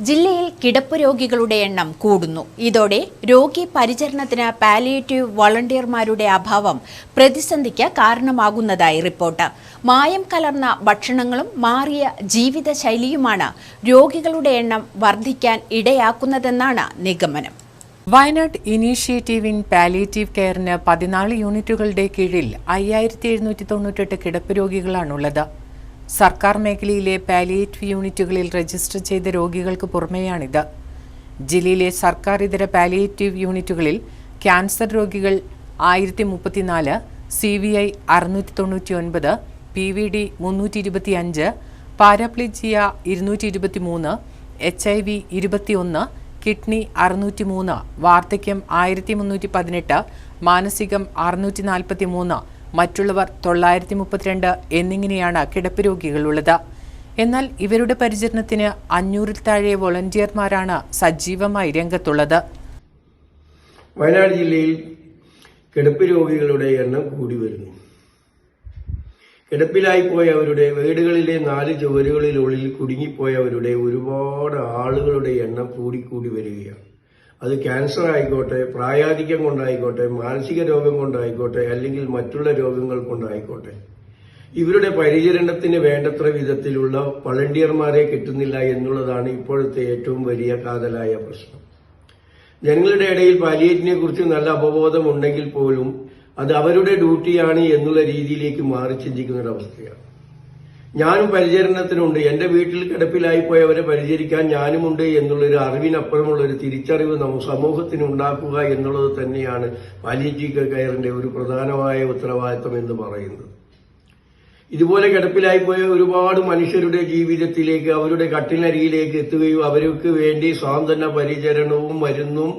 ജില്ലയിൽ കിടപ്പ് രോഗികളുടെ എണ്ണം കൂടുന്നു. ഇതോടെ രോഗി പരിചരണത്തിന് പാലിയേറ്റീവ് വളണ്ടിയർമാരുടെ അഭാവം പ്രതിസന്ധിക്ക് കാരണമാകുന്നതായി റിപ്പോർട്ട്. മായം കലർന്ന ഭക്ഷണങ്ങളും മാറിയ ജീവിതശൈലിയുമാണ് രോഗികളുടെ എണ്ണം വർദ്ധിക്കാൻ ഇടയാക്കുന്നതെന്നാണ് നിഗമനം. വയനാട് ഇനീഷ്യേറ്റീവ് ഇൻ പാലിയേറ്റീവ് കെയറിന് പതിനാല് യൂണിറ്റുകളുടെ കീഴിൽ അയ്യായിരത്തി എഴുന്നൂറ്റി തൊണ്ണൂറ്റെട്ട് കിടപ്പ് രോഗികളാണുള്ളത്. സർക്കാർ മേഖലയിലെ പാലിയേറ്റീവ് യൂണിറ്റുകളിൽ രജിസ്റ്റർ ചെയ്ത രോഗികൾക്ക് പുറമെയാണിത്. ജില്ലയിലെ സർക്കാർ ഇതര പാലിയേറ്റീവ് യൂണിറ്റുകളിൽ ക്യാൻസർ രോഗികൾ ആയിരത്തി മുപ്പത്തിനാല് സി വി ഐ അറുന്നൂറ്റി തൊണ്ണൂറ്റി ഒൻപത് പി വി ഡി മുന്നൂറ്റി ഇരുപത്തി അഞ്ച് പാരാപ്ലിജിയ ഇരുന്നൂറ്റി ഇരുപത്തി മൂന്ന് എച്ച് ഐ വി ഇരുപത്തിയൊന്ന് കിഡ്നി അറുന്നൂറ്റി മൂന്ന് വാർദ്ധക്യം ആയിരത്തി മുന്നൂറ്റി പതിനെട്ട് മാനസികം അറുന്നൂറ്റി നാൽപ്പത്തി മൂന്ന് മറ്റുള്ളവർ തൊള്ളായിരത്തി മുപ്പത്തിരണ്ട് എന്നിങ്ങനെയാണ് കിടപ്പ് രോഗികളുള്ളത്. എന്നാൽ ഇവരുടെ പരിചരണത്തിന് അഞ്ഞൂറിൽ താഴെ വോളണ്ടിയർമാരാണ് സജീവമായി രംഗത്തുള്ളത്. വയനാട് ജില്ലയിൽ കിടപ്പ് രോഗികളുടെ എണ്ണം കൂടി വരുന്നു. കിടപ്പിലായി പോയവരുടെ വീടുകളിലെ നാല് ചുവരുകളിലുള്ളിൽ കുടുങ്ങിപ്പോയവരുടെ ഒരുപാട് ആളുകളുടെ എണ്ണം കൂടിക്കൂടി വരികയാണ്. അത് ക്യാൻസർ ആയിക്കോട്ടെ പ്രായാധിക്യം കൊണ്ടായിക്കോട്ടെ മാനസിക രോഗം കൊണ്ടായിക്കോട്ടെ അല്ലെങ്കിൽ മറ്റുള്ള രോഗങ്ങൾ കൊണ്ടായിക്കോട്ടെ. ഇവരുടെ പരിചരണത്തിന് വേണ്ടത്ര വിധത്തിലുള്ള വളണ്ടിയർമാരെ കിട്ടുന്നില്ല എന്നുള്ളതാണ് ഇപ്പോഴത്തെ ഏറ്റവും വലിയ കാതലായ പ്രശ്നം. ജനങ്ങളുടെ ഇടയിൽ പാലിയേറ്റിനെ കുറിച്ച് നല്ല അവബോധം ഉണ്ടെങ്കിൽ പോലും അത് അവരുടെ ഡ്യൂട്ടിയാണ് എന്നുള്ള രീതിയിലേക്ക് മാറി ചിന്തിക്കുന്ന ഒരവസ്ഥയാണ് ഞാനും പരിചരണത്തിനുണ്ട്. എന്റെ വീട്ടിൽ കിടപ്പിലായി പോയവരെ പരിചരിക്കാൻ ഞാനുമുണ്ട് എന്നുള്ളൊരു അറിവിനപ്പുറമുള്ള ഒരു തിരിച്ചറിവ് നമുക്ക് സമൂഹത്തിന് ഉണ്ടാക്കുക എന്നുള്ളത് തന്നെയാണ് പാലിയേറ്റീവ് കെയറിന്റെ ഒരു പ്രധാനമായ ഉത്തരവാദിത്തം എന്ന് പറയുന്നത്. ഇതുപോലെ കിടപ്പിലായി പോയ ഒരുപാട് മനുഷ്യരുടെ ജീവിതത്തിലേക്ക് അവരുടെ കട്ടിലരിയിലേക്ക് എത്തുകയും അവർക്ക് വേണ്ടി സ്വാന്തന പരിചരണവും മരുന്നും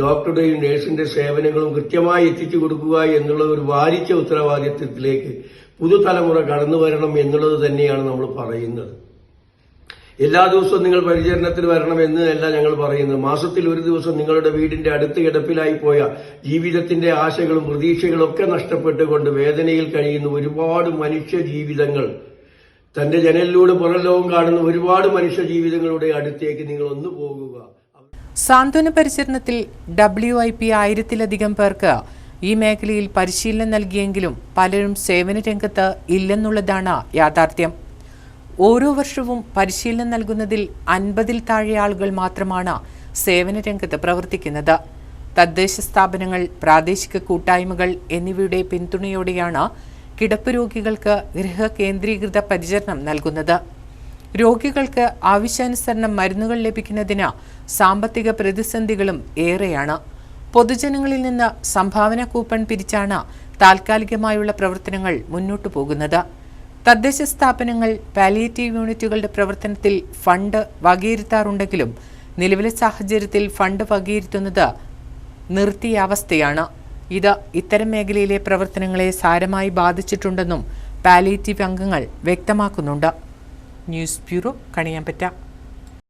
ഡോക്ടറുടെയും നഴ്സിന്റെ സേവനങ്ങളും കൃത്യമായി എത്തിച്ചു കൊടുക്കുക എന്നുള്ള ഒരു വാരിച്ച ഉത്തരവാദിത്വത്തിലേക്ക് പുതുതലമുറ കടന്നു വരണം എന്നുള്ളത് തന്നെയാണ് നമ്മൾ പറയുന്നത്. എല്ലാ ദിവസവും നിങ്ങൾ പരിചരണത്തിന് വരണം അല്ല ഞങ്ങൾ പറയുന്നത്. മാസത്തിൽ ഒരു ദിവസം നിങ്ങളുടെ വീടിന്റെ അടുത്ത് കിടപ്പിലായി പോയ ജീവിതത്തിന്റെ ആശകളും പ്രതീക്ഷകളും ഒക്കെ നഷ്ടപ്പെട്ടുകൊണ്ട് വേദനയിൽ കഴിയുന്ന ഒരുപാട് മനുഷ്യ ജീവിതങ്ങൾ തന്റെ ജനലിലൂടെ പുറലോകം കാണുന്ന ഒരുപാട് മനുഷ്യ ജീവിതങ്ങളുടെ അടുത്തേക്ക് നിങ്ങൾ ഒന്ന് പോകുക. സാന്ത്വന പരിചരണത്തിൽ ഡബ്ല്യു ഐ പി ആയിരത്തിലധികം പേർക്ക് ഈ മേഖലയിൽ പരിശീലനം നൽകിയെങ്കിലും പലരും സേവന രംഗത്ത് ഇല്ലെന്നുള്ളതാണ് യാഥാർത്ഥ്യം. ഓരോ വർഷവും പരിശീലനം നൽകുന്നതിൽ അൻപതിൽ താഴെ ആളുകൾ മാത്രമാണ് സേവന രംഗത്ത് പ്രവർത്തിക്കുന്നത്. തദ്ദേശ സ്ഥാപനങ്ങൾ പ്രാദേശിക കൂട്ടായ്മകൾ എന്നിവയുടെ പിന്തുണയോടെയാണ് കിടപ്പ് രോഗികൾക്ക് ഗൃഹ കേന്ദ്രീകൃത പരിചരണം നൽകുന്നത്. രോഗികൾക്ക് ആവശ്യാനുസരണം മരുന്നുകൾ ലഭിക്കുന്നതിന് സാമ്പത്തിക പ്രതിസന്ധികളും ഏറെയാണ്. പൊതുജനങ്ങളിൽ നിന്ന് സംഭാവന കൂപ്പൺ പിരിച്ചാണ് താൽക്കാലികമായുള്ള പ്രവർത്തനങ്ങൾ മുന്നോട്ടു പോകുന്നത്. തദ്ദേശ സ്ഥാപനങ്ങൾ പാലിയേറ്റീവ് യൂണിറ്റുകളുടെ പ്രവർത്തനത്തിൽ ഫണ്ട് വകയിരുത്താറുണ്ടെങ്കിലും നിലവിലെ സാഹചര്യത്തിൽ ഫണ്ട് വകയിരുത്തുന്നത് നിർത്തിയ അവസ്ഥയാണ്. ഇത് ഇത്തരം മേഖലയിലെ പ്രവർത്തനങ്ങളെ സാരമായി ബാധിച്ചിട്ടുണ്ടെന്നും പാലിയേറ്റീവ് അംഗങ്ങൾ വ്യക്തമാക്കുന്നുണ്ട്. News bureau Kaniyambetta.